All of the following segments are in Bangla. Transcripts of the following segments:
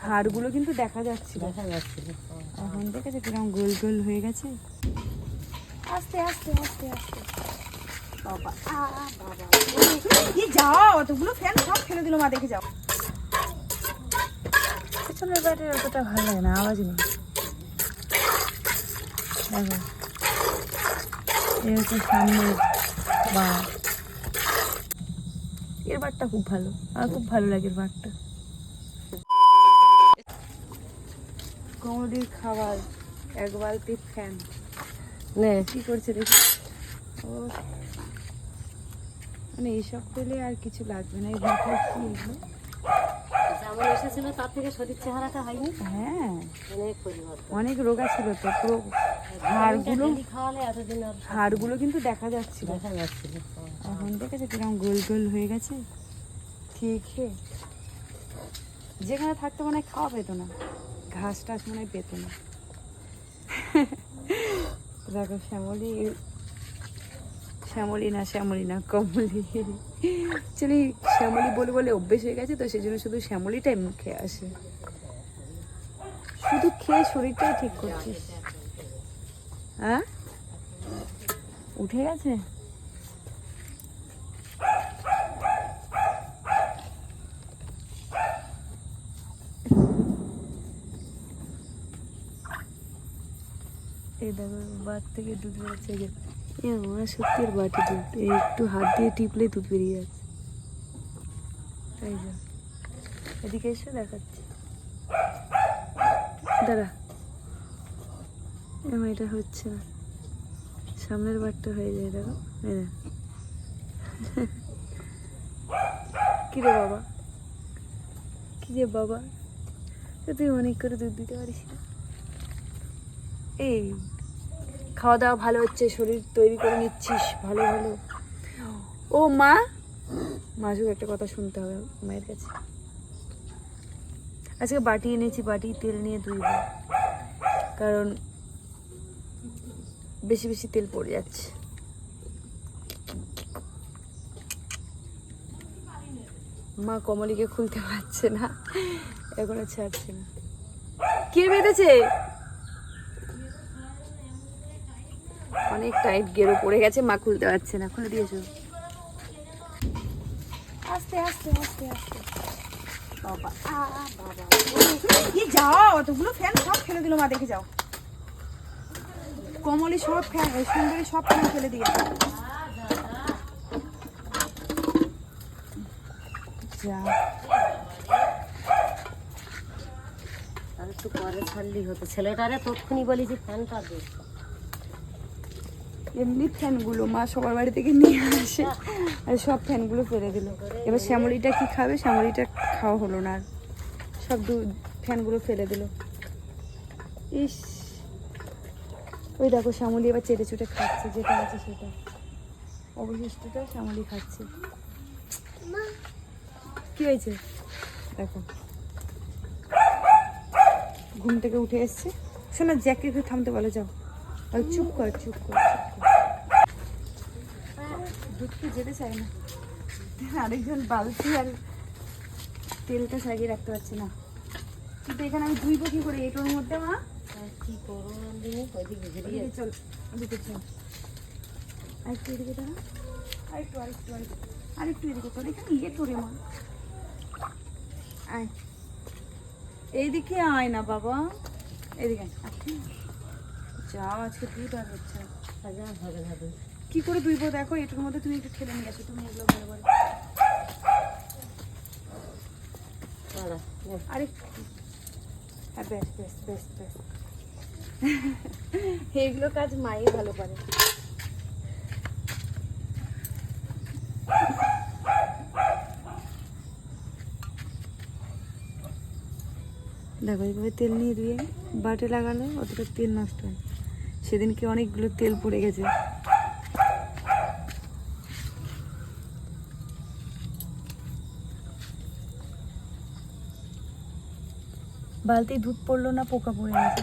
হাড়গুলো কিন্তু দেখা যাচ্ছে। দেখা যাচ্ছিল এখন দেখেছে কীরকম গোল গোল হয়ে গেছে। আস্তে আস্তে আস্তে আস্তে। বাবা বাবা। কি যাও অতগুলো ফ্যান সব ফেলে দিল মা দেখে যাও। পেছনের ব্যাটের অতটা ভালো লাগে না আওয়াজ নেই। দেখো। এই হচ্ছে বা এর বারটা খুব ভালো আমার খুব ভালো লাগে এর বারটা। কোমরির খাবার এক বালতি ফ্যান। নে। কি করছে দেখি? ও। মানে এইসব পেলে আর কিছু লাগবে না এই মাথায় কি এগুলো? যেমন এসেছিল তার থেকে শরীর চেহারাটা হয়নি। হ্যাঁ। অনেক পরিবর্তন। অনেক রোগা ছিল তো পুরো হাড়গুলো কিন্তু দেখা যাচ্ছিল। দেখা যাচ্ছিল এখন দেখেছে কীরকম গোল গোল হয়ে গেছে। খেয়ে খেয়ে। যেখানে থাকতে মনে হয় খাওয়া পেতো না। ঘাস টাস মনে পেতো না। দেখো, শ্যামলি শ্যামলি না শ্যামলি না, কমলি। অ্যাকচুয়ালি শ্যামলি বলে বলে অভ্যেস হয়ে গেছে তো সেই জন্য শুধু শ্যামলিটাই মুখে আসে। শুধু খেয়ে শরীরটাই ঠিক করছিস। হ্যাঁ? উঠে গেছে? দেখো বাট থেকে দুধ বেরোচ্ছে যে এ মা, সত্যি এর বাটি দুধ। একটু হাত দিয়ে টিপলে দুধ বেরিয়ে যাচ্ছে। এই যে, এদিকে এসে, দেখাচ্ছি। দাঁড়া। এমন এটা হচ্ছে না। সামনের বারটা হয়ে যায়, দেখো। এই দেখ। কি রে বাবা? কি রে বাবা? তুই অনেক করে দুধ দিতে পারিস এই খাওয়া দাওয়া ভালো হচ্ছে, শরীর তৈরি করে নিচ্ছিস, ভালো ভালো। ও মা! মাসুক একটা কথা শুনতে হবে মায়ের কাছে। আজকে বাটি এনেছি, বাটি, তেল নিয়ে ধুইব কারণ বেশি বেশি তেল পড়ে যাচ্ছে। মা কমলিকে খুলতে পারছে না, এখনও ছাড়ছে না। কে বেঁধেছে? অনেক টাইট গেরো পড়ে গেছে মা খুলতে পারছে না খুলে দিয়েছ? আস্তে আস্তে আস্তে আস্তে। বাবা আ, বাবা। কি যাও অতগুলো ফ্যান সব ফেলে দিল মা দেখে যাও। কমলি সব ফ্যান সুন্দরী সব ফ্যান ফেলে দিয়েছে যা। আর একটু পরে হতো। ছেলেটারে তৎক্ষণি বলি যে ফ্যানটা দে। এমনি ফ্যানগুলো, মা সবার বাড়ি থেকে নিয়ে আসে। আর সব ফ্যানগুলো ফেলে দিল। এবার শ্যামলিটা কি খাবে? শ্যামলিটা খাওয়া হলো না আর। সব দু ফ্যানগুলো ফেলে দিল। ইস। ওই দেখো, শ্যামলি এবার চেটে চুটে খাচ্ছে, যেটা আছে সেটা। অবশিষ্টটা শ্যামলি খাচ্ছে। কি হয়েছে? দেখো। ঘুম থেকে উঠে এসছে। শোনা জ্যাকে একটু থামতে বলো, যাও। চুপ কর চুপ কর কর। দুধকে যেতে চায় না। আরেকজন বালতি আর তেলটা সাজিয়ে রাখতে পারছি না। কিন্তু এখানে আমি ধুইবো কি করে? এটার মধ্যে মা? আর কি এদিকে চল এদিকে চল। আরেকটু এদিকে দাঁড়া। আরেকটু আরেকটু আরেকটু আরেকটু এদিকে চল। এখানে ইয়ে তোরে মা। আয়। এইদিকে আয় না বাবা। এদিকে আয়। আচ্ছা। যা আজকে আর হচ্ছে। হবে কি করে ধুইবো দেখো এটার মধ্যে তুমি একটু ঠেলে নিয়ে আসো তুমি এগুলো ভালো করে। আরে হ্যাঁ বেশ বেশ বেশ বেশ। এগুলো কাজ মাই ভালো পারে দেখো এইভাবে তেল নিয়ে দিয়ে বাটে লাগালে অতটা তেল নষ্ট হয়। সেদিনকে অনেকগুলো তেল পড়ে গেছে। বালতি দুধ পড়ল না, পোকা পড়ে গেছে।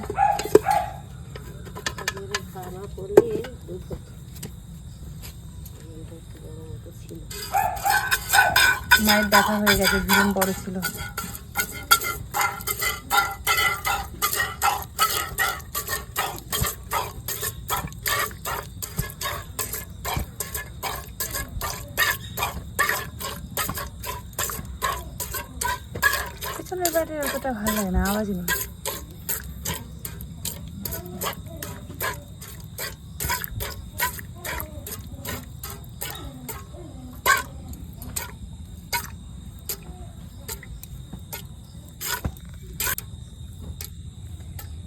মায়ের দেখা হয়ে গেছে ভীষণ বড় ছিল। ব্যাটের অতটা ভালো লাগে না আওয়াজ নেই।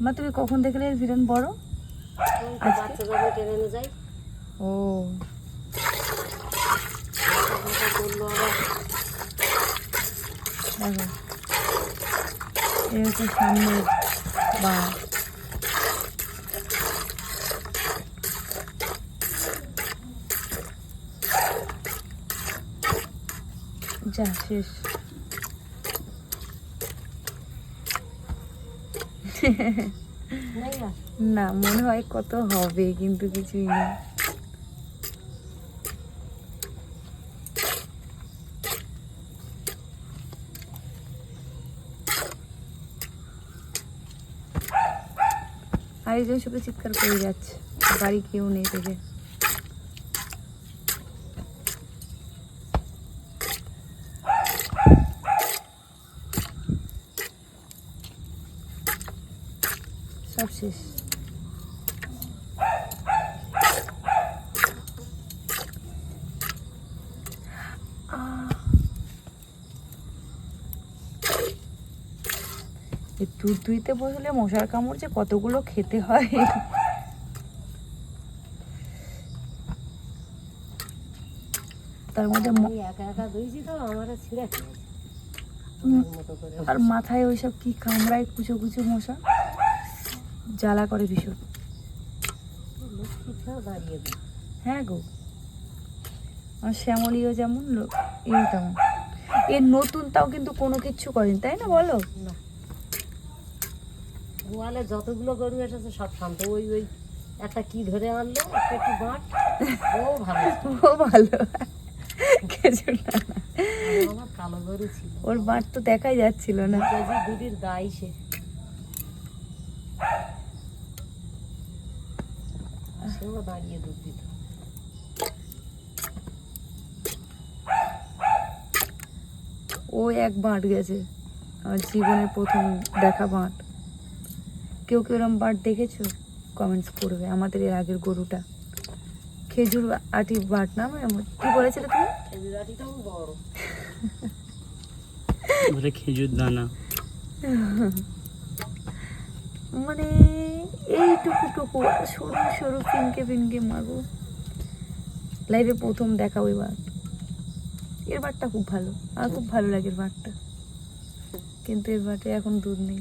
মা, তুমি কখন দেখলে ভিড়ন বড়? ও। দেখো এই হচ্ছে সামনের বা যা শেষ। না মনে হয় কত হবে কিন্তু কিছুই না। আরেকজন শুধু চিৎকার করে যাচ্ছে। বাড়ি কেউ নেই থেকে সব শেষ এই দুধ দুইতে বসলে মশার কামড় যে কতগুলো খেতে হয়। তার মধ্যে আমার আর মাথায় ওইসব কি কামড়ায় কুচো কুচো মশা? জ্বালা করে ভীষণ। হ্যাঁ গো। আর শ্যামলিও যেমন লো- এই তেমন। এর নতুন তাও কিন্তু কোনো কিচ্ছু করেন তাই না বলো? না। গোয়ালে যতগুলো গরু এসেছে সব শান্ত। ওই ওই একটা কি ধরে আনলো? একটা একটু বাঁট? ও ভালো। ও ভালো। খেজুর আমার কালো গরু ছিল। ওর বাঁট তো দেখাই যাচ্ছিল না। কেজি সে। সেও দাঁড়িয়ে দুধ দিত। ও এক বাঁট গেছে। আমার জীবনের প্রথম দেখা বাঁট। কেউ কেউ এরম বাঁট দেখেছ? কমেন্টস করবে আমাদের এর আগের গরুটা। খেজুর আটি বাঁট না মানে কি বলেছিলে তুমি? খেজুর আটিটাও বড়। বলে খেজুর দানা। মানে এইটুকু টুকু সরু সরু পিনকে পিনকে মাগো লাইফে প্রথম দেখা ওই বাট এর বাটটা খুব ভালো আর খুব ভালো লাগে এর বাটটা কিন্তু এর বাটে এখন দুধ নেই।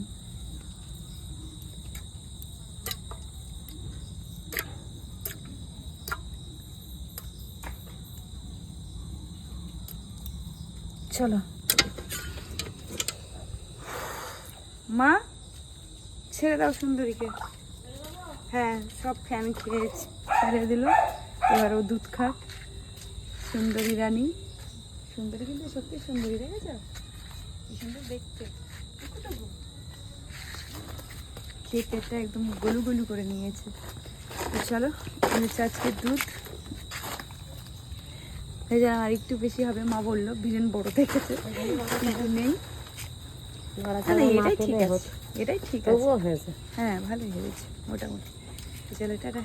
চলো। মা, ছেড়ে দাও সুন্দরীকে। হ্যাঁ সব ফ্যান খেয়ে ছেড়ে দিল। এবার ও দুধ খাক। সুন্দরী রানী। সুন্দরী কিন্তু সত্যি সুন্দরী, দেখেছ? কি সুন্দর দেখতে। খেয়ে একদম গলু গলু করে নিয়েছে। তো চলো আজকে দুধ। যে আর একটু বেশি হবে মা বলল ভীষণ বড় দেখেছে। কিন্তু নেই। এটাই ঠিক আছে। এটাই ঠিক আছে। হ্যাঁ ভালোই হয়েছে মোটামুটি। চলো টাটা।